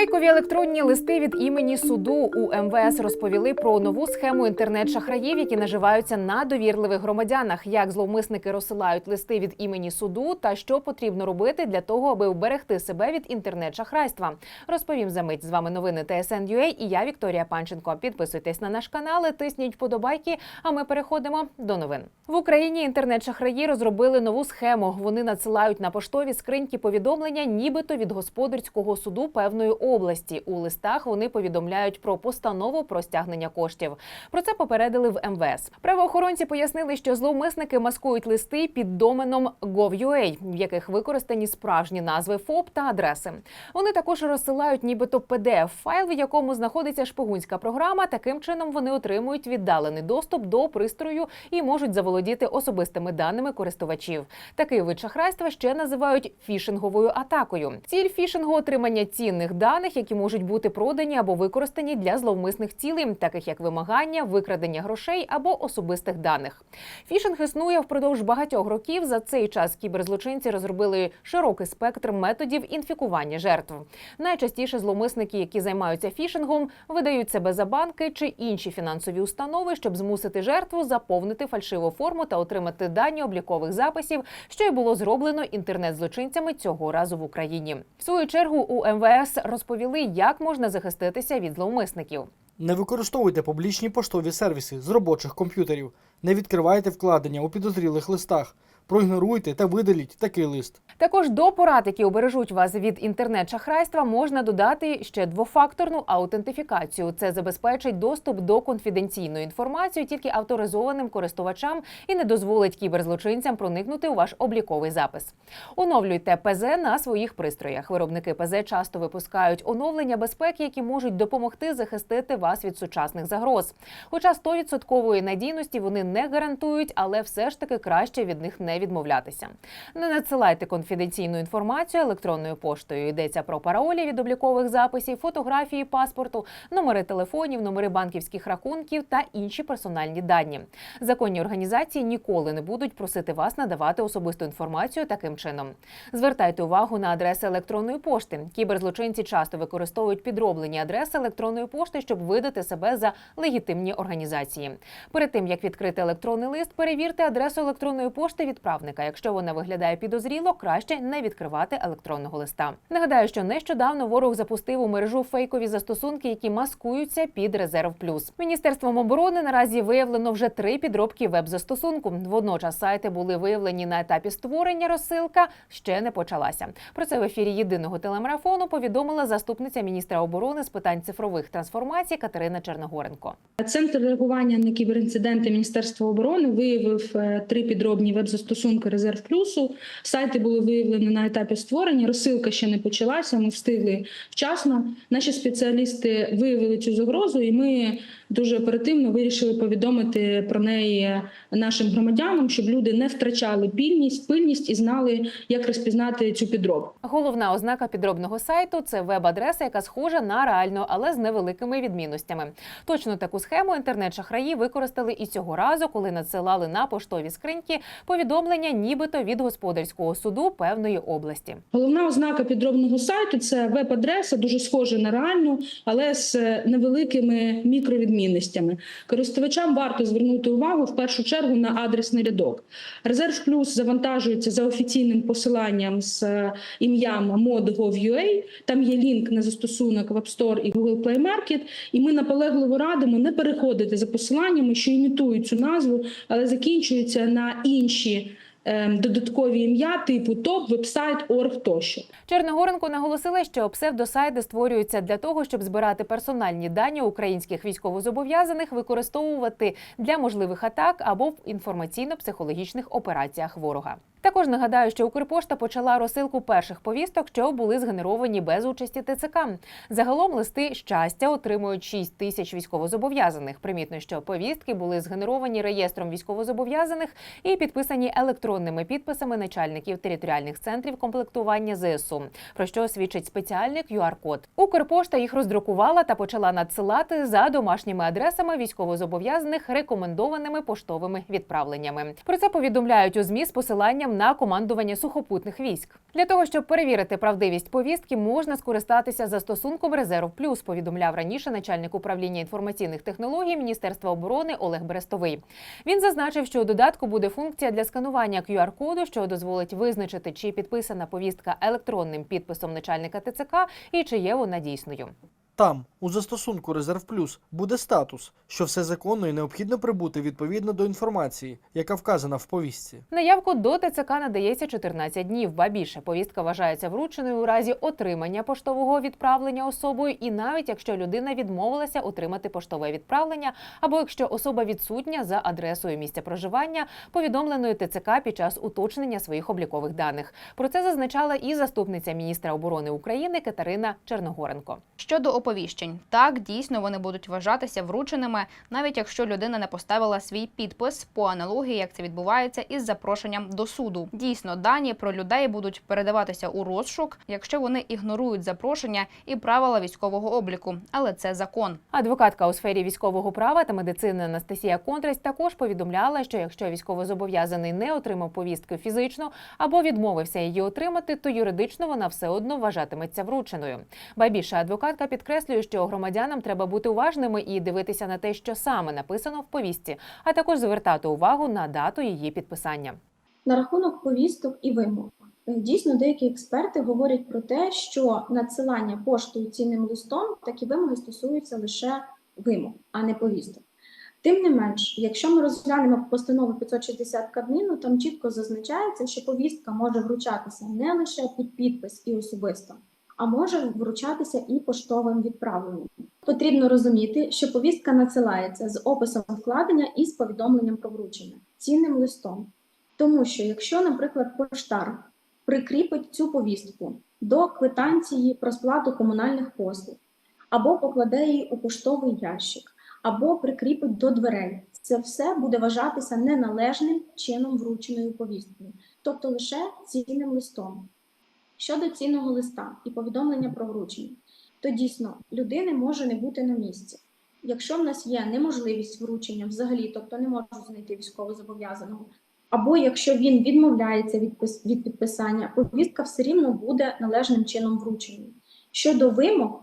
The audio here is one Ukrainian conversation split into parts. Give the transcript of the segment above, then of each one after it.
Фейкові електронні листи від імені суду у МВС розповіли про нову схему інтернет-шахраїв, які наживаються на довірливих громадянах. Як зловмисники розсилають листи від імені суду та що потрібно робити для того, аби вберегти себе від інтернет-шахрайства. Розповім за мить. З вами новини ТСН.UA і я Вікторія Панченко. Підписуйтесь на наш канал, і тисніть вподобайки. А ми переходимо до новин. В Україні інтернет-шахраї розробили нову схему. Вони надсилають на поштові скриньки повідомлення, нібито від господарського суду певної області. У листах вони повідомляють про постанову про стягнення коштів. Про це попередили в МВС. Правоохоронці пояснили, що зловмисники маскують листи під доменом gov.ua, в яких використані справжні назви ФОП та адреси. Вони також розсилають нібито pdf файл, в якому знаходиться шпигунська програма. Таким чином вони отримують віддалений доступ до пристрою і можуть заволодіти особистими даними користувачів. Такий вид шахрайства ще називають фішинговою атакою. Ціль фішингу отримання цінних даних, які можуть бути продані або використані для зловмисних цілей, таких як вимагання, викрадення грошей або особистих даних. Фішинг існує впродовж багатьох років. За цей час кіберзлочинці розробили широкий спектр методів інфікування жертв. Найчастіше зловмисники, які займаються фішингом, видають себе за банки чи інші фінансові установи, щоб змусити жертву заповнити фальшиву форму та отримати дані облікових записів, що й було зроблено інтернет-злочинцями цього разу в Україні. В свою чергу у МВС розповіли, як можна захиститися від зловмисників. Не використовуйте публічні поштові сервіси з робочих комп'ютерів. Не відкривайте вкладення у підозрілих листах. Проігноруйте та видаліть такий лист. Також до порад, які обережуть вас від інтернет-шахрайства, можна додати ще двофакторну аутентифікацію. Це забезпечить доступ до конфіденційної інформації тільки авторизованим користувачам і не дозволить кіберзлочинцям проникнути у ваш обліковий запис. Оновлюйте ПЗ на своїх пристроях. Виробники ПЗ часто випускають оновлення безпеки, які можуть допомогти захистити вас від сучасних загроз. Хоча 100% надійності вони не гарантують, але все ж таки краще від них не відмовлятися. Не надсилайте конфіденційну інформацію електронною поштою. Йдеться про паролі від облікових записів, фотографії паспорту, номери телефонів, номери банківських рахунків та інші персональні дані. Законні організації ніколи не будуть просити вас надавати особисту інформацію таким чином. Звертайте увагу на адреси електронної пошти. Кіберзлочинці часто використовують підроблені адреси електронної пошти, щоб видати себе за легітимні організації. Перед тим як відкрити електронний лист, перевірте адресу електронної пошти відправника. Якщо вона виглядає підозріло, краще не відкривати електронного листа. Нагадаю, що нещодавно ворог запустив у мережу фейкові застосунки, які маскуються під резерв плюс. Міністерством оборони наразі виявлено вже три підробки веб-застосунку. Водночас сайти були виявлені на етапі створення. Розсилка ще не почалася. Про це в ефірі єдиного телемарафону повідомила заступниця міністра оборони з питань цифрових трансформацій Катерина Черногоренко. Центр реагування на кіберінциденти Міністерства оборони виявив е, три підробні веб-застосунки Резерв Плюсу. Сайти були виявлені на етапі створення. Розсилка ще не почалася. Ми встигли вчасно. Наші спеціалісти виявили цю загрозу, і ми дуже оперативно вирішили повідомити про неї нашим громадянам, щоб люди не втрачали пільність, пильність і знали, як розпізнати цю підробку. Головна ознака підробного сайту це веб-адреса, яка схожа на реальну, але з невеликими відмінностями. Точно таку схему інтернет-шахраї використали і цього разу, коли надсилали на поштові скриньки повідомлення, нібито від господарського суду певної області. Головна ознака підробного сайту це веб-адреса, дуже схожа на реальну, але з невеликими мікровідмінностями. Користувачам варто звернути увагу в першу чергу на адресний рядок. Резерв плюс завантажується за офіційним посиланням з е, ім'ям mod.gov.ua. Там є лінк на застосунок в App Store і Google Play Market. І ми наполегливо радимо не переходити за посиланнями, що імітують цю назву, але закінчуються на інші додаткові ім'я типу ТОП, вебсайт, орг тощо. Черногоренко наголосила, що псевдосайди створюються для того, щоб збирати персональні дані українських військовозобов'язаних, використовувати для можливих атак або в інформаційно-психологічних операціях ворога. Також нагадаю, що Укрпошта почала розсилку перших повісток, що були згенеровані без участі ТЦК. Загалом листи щастя отримують 6 тисяч військовозобов'язаних. Примітно, що повістки були згенеровані реєстром військовозобов'язаних і підписані електронними підписами начальників територіальних центрів комплектування ЗСУ, про що свідчить спеціальний QR-код. Укрпошта їх роздрукувала та почала надсилати за домашніми адресами військовозобов'язаних рекомендованими поштовими відправленнями. Про це повідомляють у змі з посиланням посиланням на командування сухопутних військ. Для того щоб перевірити правдивість повістки, можна скористатися застосунком Резерв Плюс. Повідомляв раніше начальник управління інформаційних технологій Міністерства оборони Олег Берестовий. Він зазначив, що у додатку буде функція для сканування QR-коду, що дозволить визначити, чи підписана повістка електронним підписом начальника ТЦК і чи є вона дійсною. Там, у застосунку Резерв Плюс, буде статус, що все законно і необхідно прибути відповідно до інформації, яка вказана в повістці. На явку до ТЦК надається 14 днів, ба більше повістка вважається врученою у разі отримання поштового відправлення особою, і навіть якщо людина відмовилася отримати поштове відправлення, або якщо особа відсутня за адресою місця проживання, повідомленою ТЦК під час уточнення своїх облікових даних. Про це зазначала і заступниця міністра оборони України Катерина Черногоренко. Щодо оповіщень, так дійсно вони будуть вважатися врученими, навіть якщо людина не поставила свій підпис по аналогії, як це відбувається із запрошенням до суду. Дійсно, дані про людей будуть передаватися у розшук, якщо вони ігнорують запрошення і правила військового обліку, але це закон. Адвокатка у сфері військового права та медицини Анастасія Контрась також повідомляла, що якщо військовозобов'язаний не отримав повістки фізично або відмовився її отримати, то юридично вона все одно вважатиметься врученою. Ба більше адвокатка підкреслює, що громадянам треба бути уважними і дивитися на те, що саме написано в повістці, а також звертати увагу на дату її підписання. На рахунок повісток і вимог. Дійсно, деякі експерти говорять про те, що надсилання поштою цінним листом такі вимоги стосуються лише вимог, а не повісток. Тим не менш, якщо ми розглянемо постанову 560 Кабміну, там чітко зазначається, що повістка може вручатися не лише під підпис і особисто, а може вручатися і поштовим відправленням. Потрібно розуміти, що повістка надсилається з описом вкладення і з повідомленням про вручення цінним листом. Тому що якщо, наприклад, поштар прикріпить цю повістку до квитанції про сплату комунальних послуг, або покладе її у поштовий ящик, або прикріпить до дверей, це все буде вважатися неналежним чином врученою повісткою, тобто лише цінним листом. Щодо цінного листа і повідомлення про вручення, то дійсно людини може не бути на місці. Якщо в нас є неможливість вручення взагалі, тобто не можу знайти військовозобов'язаного, або якщо він відмовляється від, від підписання, повістка все рівно буде належним чином вручення. Щодо вимог,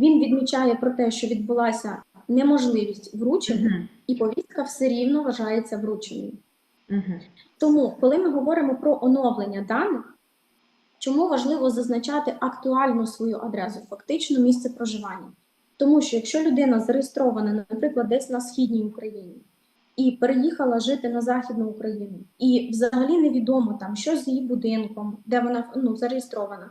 Він відмічає про те, що відбулася неможливість вручення, і повістка все рівно вважається врученою. Тому, коли ми говоримо про оновлення даних, чому важливо зазначати актуальну свою адресу, фактично місце проживання? Тому що якщо людина зареєстрована, наприклад, десь на східній Україні і переїхала жити на Західну Україну, і взагалі невідомо там, що з її будинком, де вона ну, зареєстрована,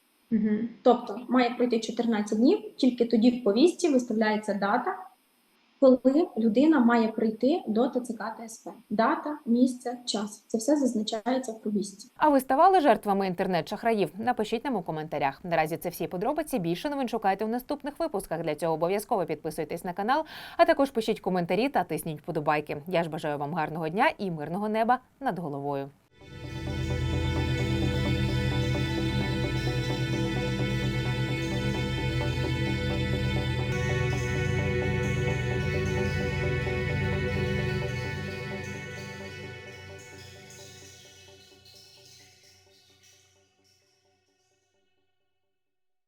Тобто має пройти 14 днів, тільки тоді в повістці виставляється дата, коли людина має прийти до ТЦК та СП. Дата, місце, час. Це все зазначається в повістці. А ви ставали жертвами інтернет-шахраїв? Напишіть нам у коментарях. Наразі це всі подробиці. Більше новин шукайте в наступних випусках. Для цього обов'язково підписуйтесь на канал, а також пишіть коментарі та тисніть вподобайки. Я ж бажаю вам гарного дня і мирного неба над головою.